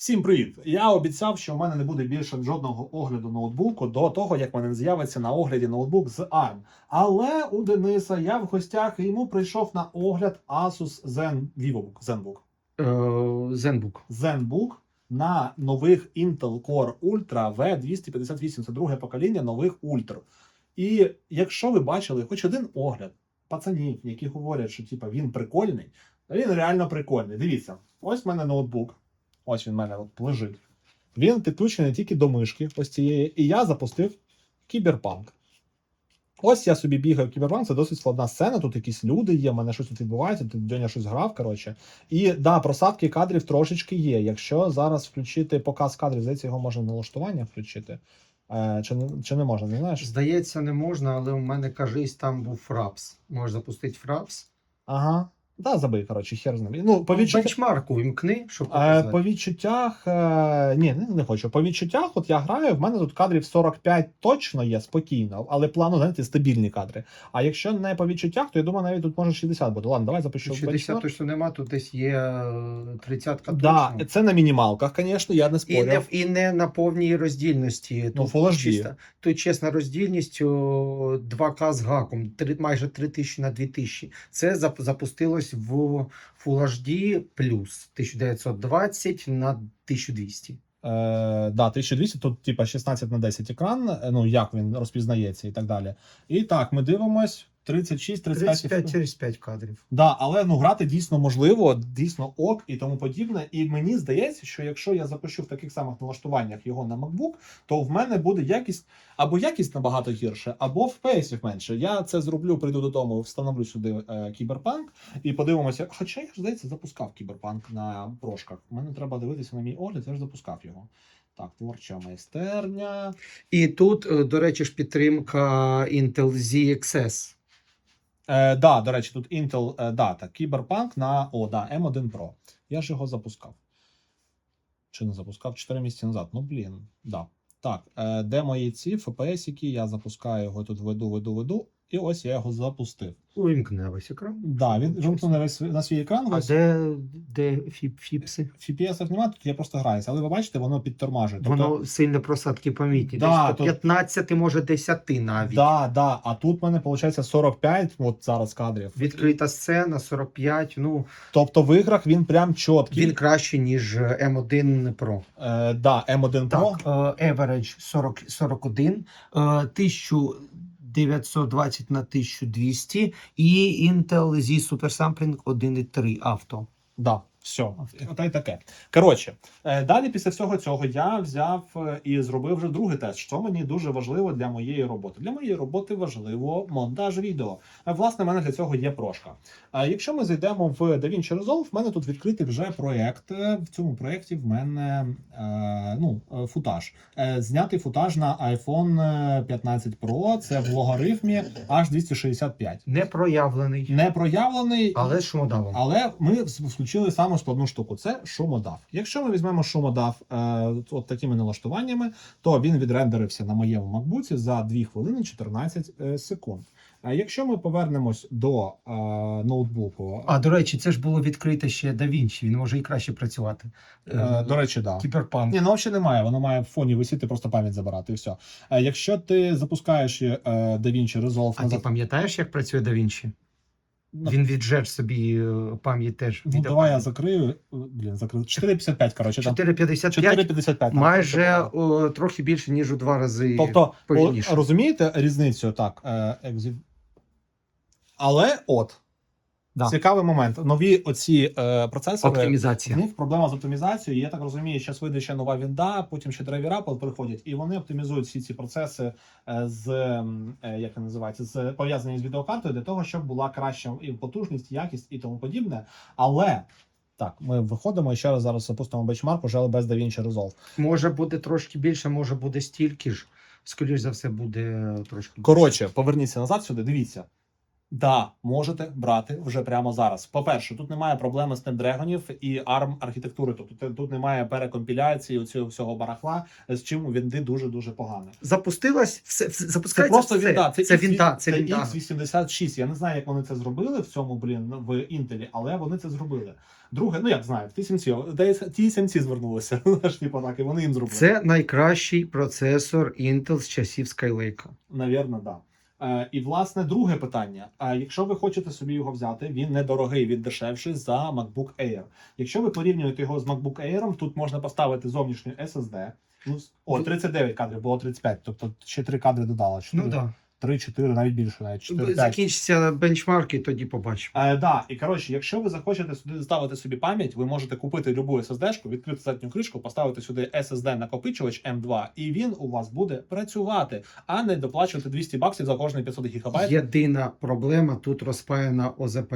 Всім привіт! Я обіцяв, що в мене не буде більше жодного огляду ноутбуку до того, як в мене з'явиться на огляді ноутбук з ARM. Але у Дениса я в гостях і йому прийшов на огляд Asus Zen VivoBook, ZenBook. Е, ZenBook. ZenBook на нових Intel Core Ultra V258. Це друге покоління нових Ultra. І якщо ви бачили хоч один огляд пацанів, які говорять, що типа, він прикольний, він реально прикольний. Дивіться, ось в мене ноутбук. Ось він в мене от лежить. Він підключений тільки до мишки, ось цієї, і я запустив кіберпанк. Ось я собі бігаю в кіберпанк, це досить складна сцена. Тут якісь люди є, в мене щось тут відбувається, тут Дьоня щось грав. Коротше. І да, просадки кадрів трошечки є. Якщо зараз включити показ кадрів, здається, його можна налаштування включити. Е, чи, не- чи не можна, не знаєш? Здається, не можна, але у мене, кажись, там був фрапс. Можеш запустити фрапс. Ага. Да, забий, коротше, хер з ним. Ну, по відчуттях, Бенчмарку вімкни, щоб е, показати. по відчуттях е, ні, не, не хочу. По відчуттях, от я граю, в мене тут кадрів 45 точно є спокійно, але плану, знаєте, стабільні кадри. А якщо не по відчуттях, то я думаю, навіть тут може 60 буде. Ладно, давай запишу. 60 точно нема, тут десь є 30 Да, це на мінімалках, звісно, я не І спорю. не, і не на повній роздільності. Ну, Full HD. тут чесна роздільність о, 2К з гаком, три, майже 3000 на 2000. Це зап- запустилось в Full HD плюс 1920 на 1200. Е, да, 1200, тут типа 16 на 10 екран, е, ну як він розпізнається і так далі. І так, ми дивимось 36, 35. 35 через 5 кадрів. Да, але ну грати дійсно можливо, дійсно ок і тому подібне. І мені здається, що якщо я запишу в таких самих налаштуваннях його на MacBook, то в мене буде якість або якість набагато гірше, або FPS менше. Я це зроблю, прийду додому, встановлю сюди е, кіберпанк і подивимося. Хоча я ж здається, запускав кіберпанк на прошках. Мене треба дивитися на мій огляд, я ж запускав його. Так, творча майстерня. І тут, е, до речі, ж підтримка Intel ZXS. Е, да, до речі, тут Intel, е, Data, Cyberpunk на о, да, M1 Pro. Я ж його запускав. Чи не запускав 4 місяці назад. Ну, блін, да. Так, е, де мої ці FPS, які я запускаю його тут веду, веду, веду. І ось я його запустив. Ну, Увімкне весь екран. Да, він вимкнув на весь свій екран. А весь... де де фіп, фіпси? Фіпсів немає, тут я просто граюся, але ви бачите, воно підтормажує. Воно тобто... сильно просадки помітні. Да, Десь то... 15, може 10 навіть. Да, да. А тут в мене виходить 45, от зараз кадрів. Відкрита сцена, 45. ну... Тобто в іграх він прям чіткий. Він краще, ніж е, М1 Pro. Е, да, М1 Pro. Так, е, Average 40, 41, 1000 920 на 1200 і Intel Z Super Sampling 1.3 авто. Да все, та й таке. Коротше, е, далі після всього цього я взяв е, і зробив вже другий тест, що мені дуже важливо для моєї роботи. Для моєї роботи важливо монтаж відео. Е, Власне, в мене для цього є прошка. А якщо ми зайдемо в DaVinci Resolve, в мене тут відкритий вже проєкт. В цьому проєкті в мене ну, футаж. Знятий футаж на iPhone е, 15 Pro. Це в логарифмі H265. Не проявлений, Не проявлений, але але ми включили саму складну штуку. Це шумодав. Якщо ми візьмемо шумодав е, от такими налаштуваннями, то він відрендерився на моєму MacBook за 2 хвилини 14 е, секунд. А якщо ми повернемось до е, ноутбуку, А до речі, це ж було відкрите ще DaVinci, він може і краще працювати. е, до речі, да. Кіберпанк. Ні, ну взагалі немає. Воно має в фоні висіти, просто пам'ять забирати і все. Е, якщо ти запускаєш е, DaVinci Resolve А ти пам'ятаєш, як працює DaVinci? Ну, Він віджеж собі е, пам'ять теж. ну, давай я закрию. Блін, закрию. 4,55, коротше. там. 4,55 4,55. там. майже о, трохи більше, ніж у два рази. Тобто, о, розумієте різницю? Так, е, екзі... Але от Да. цікавий момент. Нові оці е, процесори. Оптимізація. В них проблема з оптимізацією. Я так розумію, зараз вийде ще нова вінда, потім ще драйвера приходять, і вони оптимізують всі ці процеси е, з е, як це називається, з пов'язані з відеокартою для того, щоб була краща і потужність, якість і тому подібне. Але так, ми виходимо і ще раз зараз запустимо бенчмарк, уже без DaVinci Resolve. Може буде трошки більше, може буде стільки ж. Скоріш за все, буде трошки. Коротше, поверніться назад сюди. Дивіться. Да, можете брати вже прямо зараз. По-перше, тут немає проблеми Snapdragonів і ARM архітектури. Тобто тут- тут немає перекомпіляції цього всього барахла, з чим Вінди дуже дуже погано. Запустилась, все, все Це просто все. вінда. Це, X- вінда, це це вінда. X86. Я не знаю, як вони це зробили в цьому, блін, в Інтелі, але вони це зробили. Друге, ну як знаю, в TSMC, десь TSMC звернулися. Знаєш, типу так, і вони їм зробили. Це найкращий процесор Intel з часів Skylake. Навірно, да. Е, і власне друге питання: а якщо ви хочете собі його взяти, він недорогий, він дешевший за MacBook Air. Якщо ви порівнюєте його з MacBook Air, тут можна поставити зовнішню SSD. Ну, о, 39 кадрів, було 35, тобто ще 3 кадри додала. 4, Ну так. 3, 4, навіть більше, навіть 4, 5. Закінчиться бенчмарки, тоді побачимо. Е, да, і коротше, якщо ви захочете сюди ставити собі пам'ять, ви можете купити любу SSD-шку, відкрити задню кришку, поставити сюди SSD накопичувач M2, і він у вас буде працювати, а не доплачувати 200 баксів за кожний 500 гігабайт. Єдина проблема тут розпаяна ОЗП.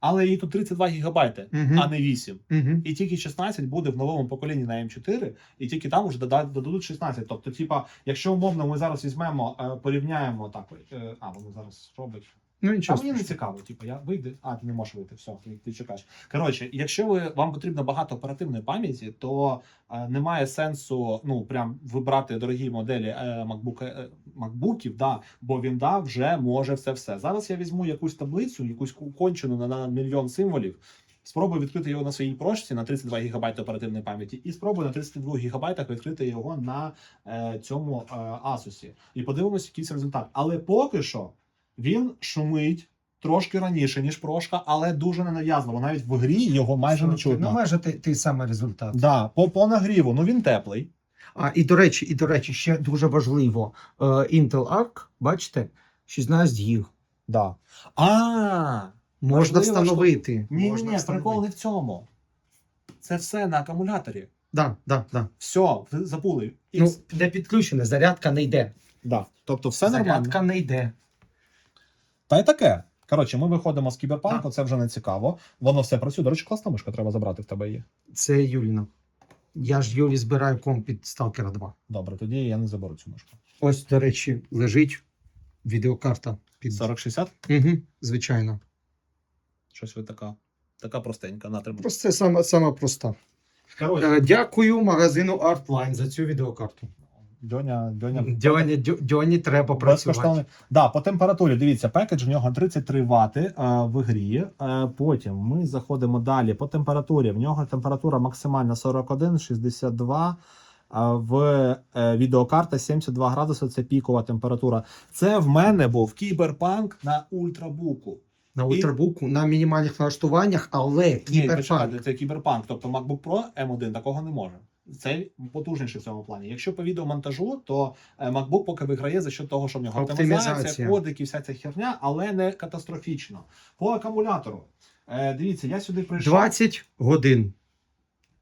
Але її тут 32 гігабайти, Мгм. а не 8. Угу. І тільки 16 буде в новому поколінні на М4, і тільки там вже дода- додадуть 16. Тобто, типа, якщо умовно ми зараз візьмемо, е, порівняємо так. е, А, воно зараз робить. Ну А мені не цікаво, типу, я вийду. А, ти не можеш вийти, все, ти, ти чекаєш. Коротше, якщо ви вам потрібно багато оперативної пам'яті, то е, немає сенсу ну прям вибрати дорогі моделі е, MacBook, е, MacBookів, да, бо він да, вже може все все. Зараз я візьму якусь таблицю, якусь кончену на, на мільйон символів. Спробую відкрити його на своїй прошці на 32 ГБ оперативної пам'яті, і спробую на 32 ГБ відкрити його на е, цьому е, Asus. І подивимося якийсь результат. Але поки що він шумить трошки раніше, ніж прошка, але дуже ненав'язливо. Навіть в грі його майже не чутно. Ну, майже той, той самий результат. Да, по, по нагріву, ну він теплий. А і до речі, і до речі, ще дуже важливо. Е, Intel Arc, бачите, 16 гіг. Да. А, Можна Важливо, встановити. ні, ні, можна ні, встановити. прикол не в цьому. Це все на акумуляторі. Да, да, да. Все, забули. Ну, де підключене, зарядка не йде. да. Тобто все нормально. зарядка не йде. Та й таке. Коротше, ми виходимо з кіберпанку, це вже не цікаво. Воно все працює. До речі, класна мишка треба забрати в тебе є. Це Юліна. Я ж Юлі збираю комп під Stalker 2. Добре, тоді я не заберу цю мишку. Ось, до речі, лежить відеокарта під 4060? Угу, звичайно. Щось ви така. Така простенька, на тримай. Просто це саме, саме проста. Коротше, Е, Дякую магазину Artline за цю відеокарту. Дьоня, Дьоня. Дьоні, Дьоні треба працювати. Да, по температурі. Дивіться, пекедж в нього 33 Вт е, в грі. Е, потім ми заходимо далі. По температурі. В нього температура максимальна 41, 62. В е, відеокарта 72 градуси це пікова температура. Це в мене був кіберпанк на ультрабуку. На І- на мінімальних налаштуваннях, але Ні, кіберпанк. почекайте, це кіберпанк. Тобто MacBook Pro M1 такого не може. Це потужніший в цьому плані. Якщо по відеомонтажу, то е, MacBook поки виграє за счет того, що в нього оптимізація, і вся ця херня, але не катастрофічно. По акумулятору. Е, дивіться, я сюди прийшов. 20 годин.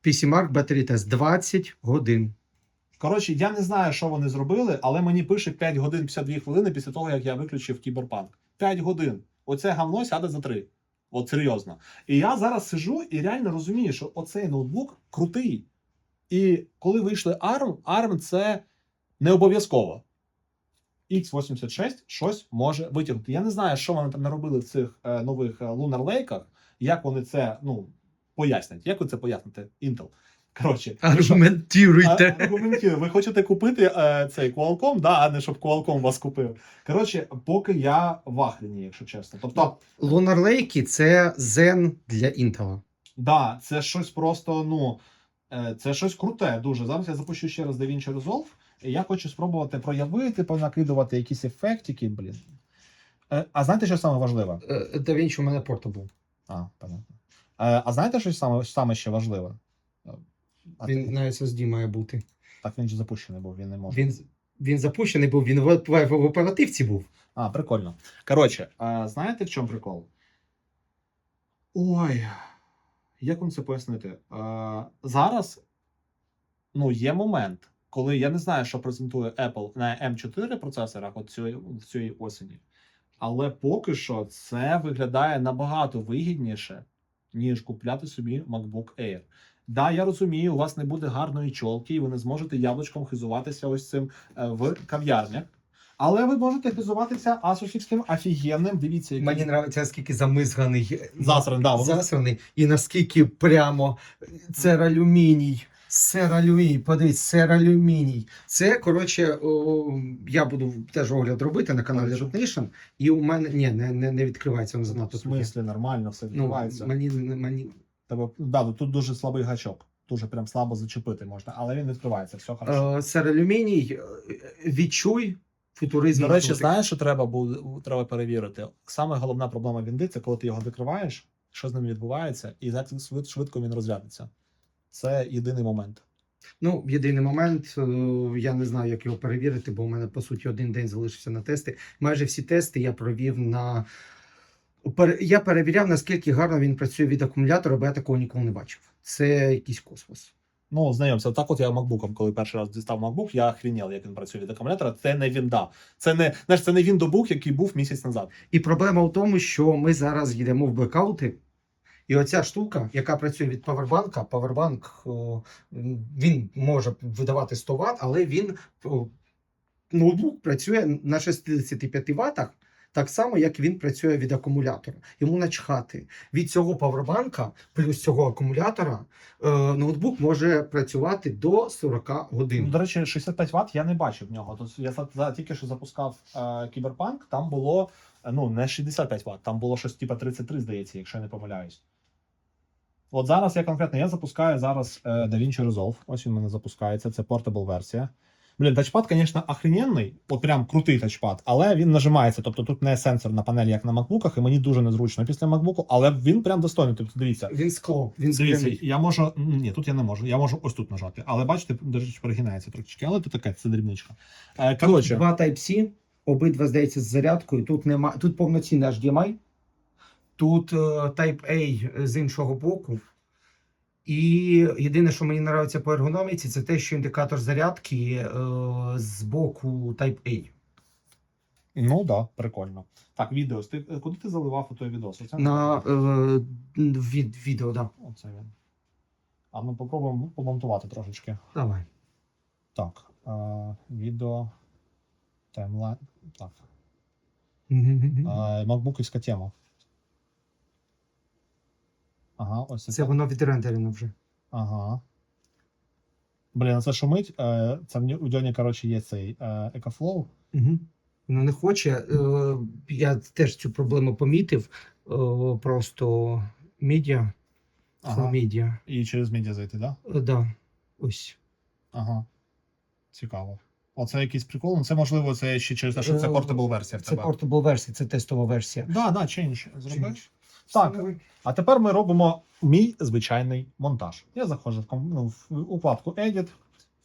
PCMark Battery Test 20 годин. Коротше, я не знаю, що вони зробили, але мені пише 5 годин 52 хвилини після того, як я виключив кіберпанк. 5 годин. Оце гавно сяде за 3. От серйозно. І я зараз сижу і реально розумію, що оцей ноутбук крутий. І коли вийшли ARM, ARM це не обов'язково. X86 щось може витягнути. Я не знаю, що вони там наробили в цих е, нових е, Lunar Lake, як вони це ну, пояснять. Як ви це поясните? Intel. Коротше, ви Аргументуйте. Ви хочете купити е, цей Qualcomm, да, а не щоб Qualcomm вас купив. Коротше, поки я в ахрені, якщо чесно. Тобто, Lunar Lake це Zen для Intel. да, це щось просто, ну, це щось круте дуже. Зараз я запущу ще раз DaVinci Resolve, і я хочу спробувати проявити, понакидувати якісь ефектики, блін. Е, а знаєте, що саме важливе? Е, DaVinci у мене Portable. А, понятно. Е, а знаєте, що саме, саме ще важливе? Е, А Він ти- на SSD має бути. Так він же запущений був, він не може. Він, він запущений був, він в, в, в оперативці був. А, прикольно. Коротше, а, знаєте, в чому прикол? Ой, як вам це пояснити? А, зараз ну, є момент, коли я не знаю, що презентує Apple на M4 процесорах от цієї, в цієї осені. Але поки що це виглядає набагато вигідніше, ніж купляти собі MacBook Air. Да, я розумію, у вас не буде гарної чолки, і ви не зможете яблучком хизуватися ось цим е, в кав'ярнях. Але ви можете хизуватися асусівським офігенним. Дивіться, який Мені подобається, наскільки замизганий. засран, да, воно- засраний, і наскільки прямо сералюміній. Сералюміній, подивись, сералюміній. Це, коротше, о, я буду теж огляд робити на каналі Хорошо. Nation, і у мене ні, не, не, не відкривається, воно в занадто сухе. смислі нормально все Ну, відбувається. мені, мені... Тебе, да, ну, тут дуже слабий гачок. Дуже прям слабо зачепити можна, але він відкривається, все хорошо. Е, сералюміній, е, відчуй футуризм. До речі, знаєш, що треба буде треба перевірити? Саме головна проблема вінди це коли ти його закриваєш, що з ним відбувається, і швидко він розрядиться. Це єдиний момент. Ну, єдиний момент, е, я не знаю, як його перевірити, бо у мене по суті один день залишився на тести. Майже всі тести я провів на. Я перевіряв, наскільки гарно він працює від акумулятора, бо я такого ніколи не бачив. Це якийсь космос. Ну, знайомся, так от я макбуком, коли перший раз дістав MacBook, я охріняв, як він працює від акумулятора. Це не вінда. Це не знаєш, це не віндобук, який був місяць назад. І проблема в тому, що ми зараз йдемо в блекаути, і оця штука, яка працює від павербанка, павербанк він може видавати 100 Вт, але він о, ноутбук працює на 65 Вт, так само, як він працює від акумулятора. Йому начхати. Від цього павербанка плюс цього акумулятора е, ноутбук може працювати до 40 Ну, годин. До речі, 65 Вт я не бачив в нього. Тобто я тільки що запускав е, кіберпанк, там було е, ну не 65 Вт, там було щось типа 33, здається, якщо я не помиляюсь. От зараз я конкретно я запускаю зараз е, DaVinci Resolve. Ось він мене запускається. Це портабл версія. Блін, тачпад, звісно, охрененний, от прям крутий тачпад, але він нажимається. Тобто тут не сенсорна панель, як на макбуках, і мені дуже незручно після макбуку, але він прям достойний. Тобто, дивіться, Він скло, він Дивіться, я можу. Ні, тут я не можу. Я можу ось тут нажати. Але бачите, до речі, перегинається трошечки, але це таке, це дрібничка. Е, коротше, Два Type-C, обидва здається з зарядкою. Тут нема, тут повноцінний HDMI, тут е, Type-A з іншого боку. І єдине, що мені подобається по ергономіці, це те, що індикатор зарядки е, з боку Type-A. ну да, прикольно. Так, відео. Ти, куди ти заливав той відос? Оце? На е, від, відео, да. Оце він. А ми попробуємо помонтувати трошечки. Давай. Так. Е, відео. Таймлайн. Так. Е, макбуківська тема. Ага, ось Це воно відрендерено вже. Ага. Блін, а це шумить. Е, Це в у Дьоні, коротше, є цей е, EcoFlow. Угу. Воно не хоче. Е, я теж цю проблему помітив. Просто медіа. Ага. Медіа. І через медіа зайти, так? Да? Е, Да. Ось. Ага. Цікаво. Оце якийсь прикол. Ну, це можливо, це ще через те, що це портабл версія в Це портабл версія, це тестова версія. Да, да, change. Зроби. Так. А тепер ми робимо мій звичайний монтаж. Я заходжу в, ну, в укладку Edit.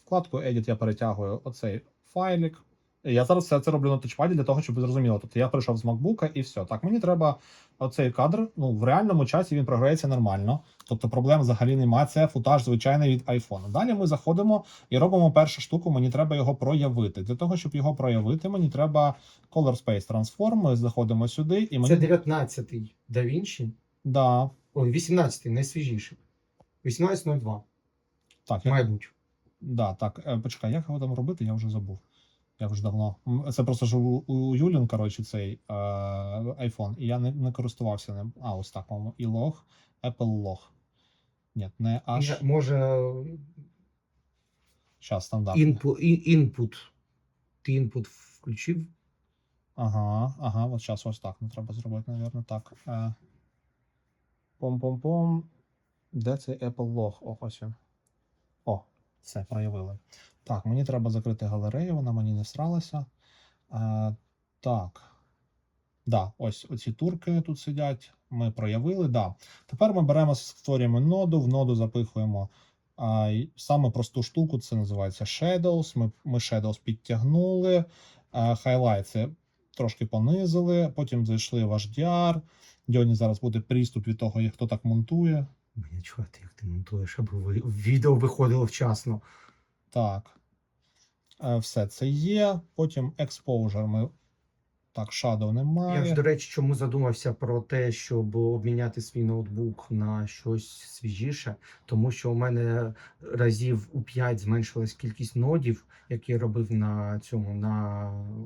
Вкладку Edit я перетягую оцей файлик. Я зараз все це роблю на тачпаді для того, щоб ви зрозуміли. Тобто я прийшов з MacBook і все. Так, мені треба оцей кадр. Ну, в реальному часі він програється нормально. Тобто проблем взагалі немає. Це футаж звичайний від iPhone. Далі ми заходимо і робимо першу штуку. Мені треба його проявити. Для того, щоб його проявити, мені треба Color Space Transform. Ми заходимо сюди, і мені Це 19-й Da Vinci. да, Ой, 18-й, найсвіжіший. 18.02, так, я має бути. Да, так, е, почекай, як його там робити, я вже забув. Я вже давно. Це просто ж у, у Юлін, коротше, цей е, iPhone, і я не, не користувався ним. А, ось так, по-моєму, і лог, Apple лог. Ні, не аж. Може, Зараз стандарт. інпут, інпут. Ти інпут включив? Ага, ага, от зараз ось так. Не треба зробити, мабуть, так. Е, Пом-пом-пом. Де цей Apple лог? О, ось він. О, все, проявили. Так, мені треба закрити галерею, вона мені не всралася. Е, так. Да, ось оці турки тут сидять. Ми проявили. Да. Тепер ми беремо, створюємо ноду, в ноду запихуємо а, саме просту штуку, це називається Shadows. Ми, ми Shadows підтягнули. Хайлайти трошки понизили, потім зайшли в HDR. Дьоні зараз буде приступ від того, хто так монтує. Мені чувати, як ти монтуєш, аби відео виходило вчасно. Так. Е, Все це є. Потім exposure ми Так, Shadow Я ж, до речі, чому задумався про те, щоб обміняти свій ноутбук на щось свіжіше, тому що у мене разів у 5 зменшилась кількість нодів, які я робив на цьому на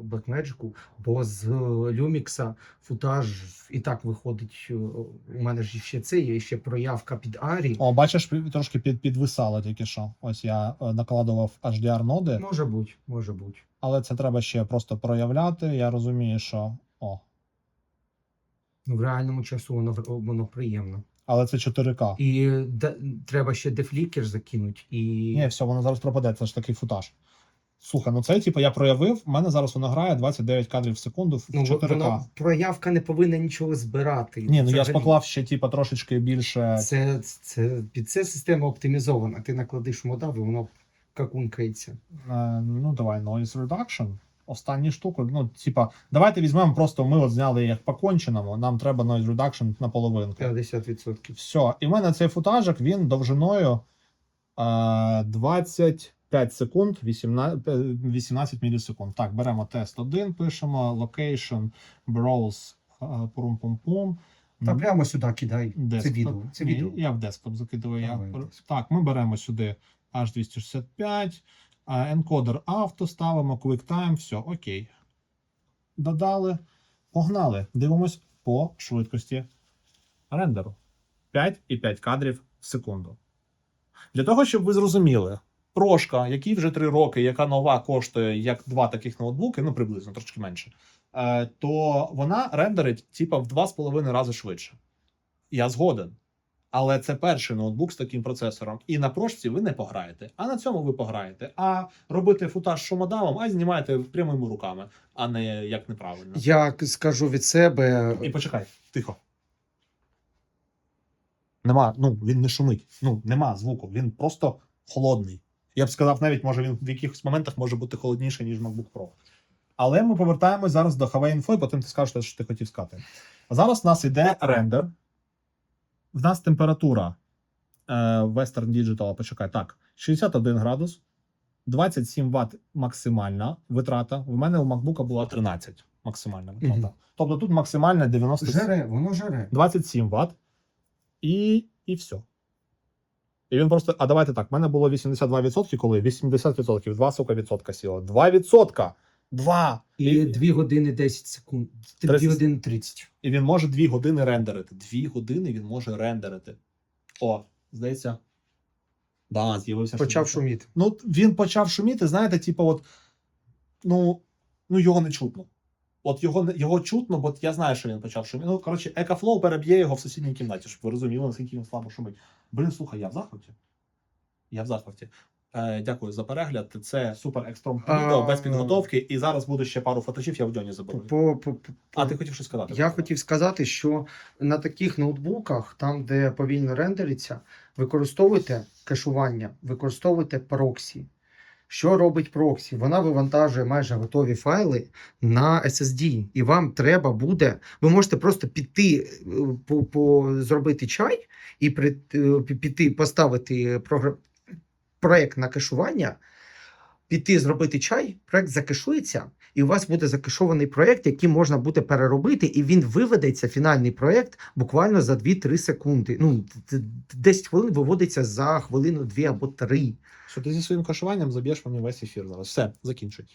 Blackmagic, бо з Lumix футаж і так виходить. е, У мене ж ще це є ще проявка під Арі. О, бачиш, трошки під, підвисало тільки що. Ось я е, накладував HDR ноди, Може бути, може бути. Але це треба ще просто проявляти. Я розумію, що. О, Ну, в реальному часу воно воно приємно. але це 4К. І де, треба ще дефлікер закинути. І Ні, все, воно зараз пропаде, це ж такий футаж. Слухай, ну це типу я проявив. У мене зараз воно грає 29 кадрів в секунду в Ну, 4К. воно, проявка не повинна нічого збирати. Ні, ну я ж поклав ще, типу, трошечки більше. Це, це, під це система оптимізована. Ти накладиш модав, і воно какункається. Е, ну, давай, noise reduction. Останню штуку. Ну, типа, давайте візьмемо просто. Ми от зняли як по конченому. Нам треба noise reduction на половинку. 50%. Все. І в мене цей футажик він довжиною е, 25 секунд, 18, е, 18 мілісекунд. Так, беремо тест 1, пишемо location, browse, е, пум-пум-пум. Та прямо сюди кидай. Це Desktop. відео. Це Ні, відео. Я в десктоп закидую. Я... Давай, desktop. Так, ми беремо сюди H265, а, енкодер авто ставимо, QuickTime, все, окей. Додали, погнали. Дивимось по швидкості рендеру. 5,5 кадрів в секунду. Для того, щоб ви зрозуміли, прошка, який вже 3 роки, яка нова коштує як два таких ноутбуки, ну приблизно трошки менше, е, то вона рендерить типа в 2,5 рази швидше. Я згоден. Але це перший ноутбук з таким процесором. І на прошці ви не пограєте. А на цьому ви пограєте. А робити футаж шумодавом, а знімаєте прямими руками, а не як неправильно. Я скажу від себе. І почекай, тихо. Нема, ну він не шумить. Ну, нема звуку, він просто холодний. Я б сказав, навіть може він в якихось моментах може бути холодніший, ніж MacBook Pro. Але ми повертаємось зараз до HV Info, і потім ти скажеш, що ти хотів сказати. Зараз у нас йде рендер. В нас температура е, Western Digital, почекай, так, 61 градус, 27 Вт максимальна витрата. В мене у MacBook була 13 максимальна витрата. Мгм. Тобто тут максимальна 97 Жаре, воно жаре. 27 Вт і, і все. І він просто. А давайте так. в мене було 82%, коли 80%, 2 сука відсотка сіло. 2 відсотка! 2! І 2 години 10 секунд. 2 30. години 30. І він може 2 години рендерити. 2 години він може рендерити. О, здається. Да, з'явився Почав шуміти. шуміти. Ну, він почав шуміти, знаєте, типу, от, ну, ну його не чутно. От його, не- його чутно, бо я знаю, що він почав шуміти. Ну, коротше, Екафлоу переб'є його в сусідній кімнаті, щоб ви розуміли, наскільки він слабо шумить. Блін, слухай, я в захваті. Я в захваті. Е, дякую за перегляд. Це супер екстром відео без підготовки. І зараз буде ще пару фоточів, я в Дьоні заберу. По, по, по, А ти хотів щось сказати? Я хотів сказати, що на таких ноутбуках, там, де повільно рендериться, використовуйте кешування, використовуйте проксі. Що робить проксі? Вона вивантажує майже готові файли на SSD, і вам треба буде. Ви можете просто піти е, по, по зробити чай і при, е, піти поставити програ... проект на кешування, піти зробити чай, проект закешується, і у вас буде закешований проект, який можна буде переробити, і він виведеться, фінальний проект, буквально за 2-3 секунди. Ну, т- т- 10 хвилин виводиться за хвилину 2 або 3. Що ти зі своїм кашуванням заб'єш мені весь ефір зараз. Все, закінчуй.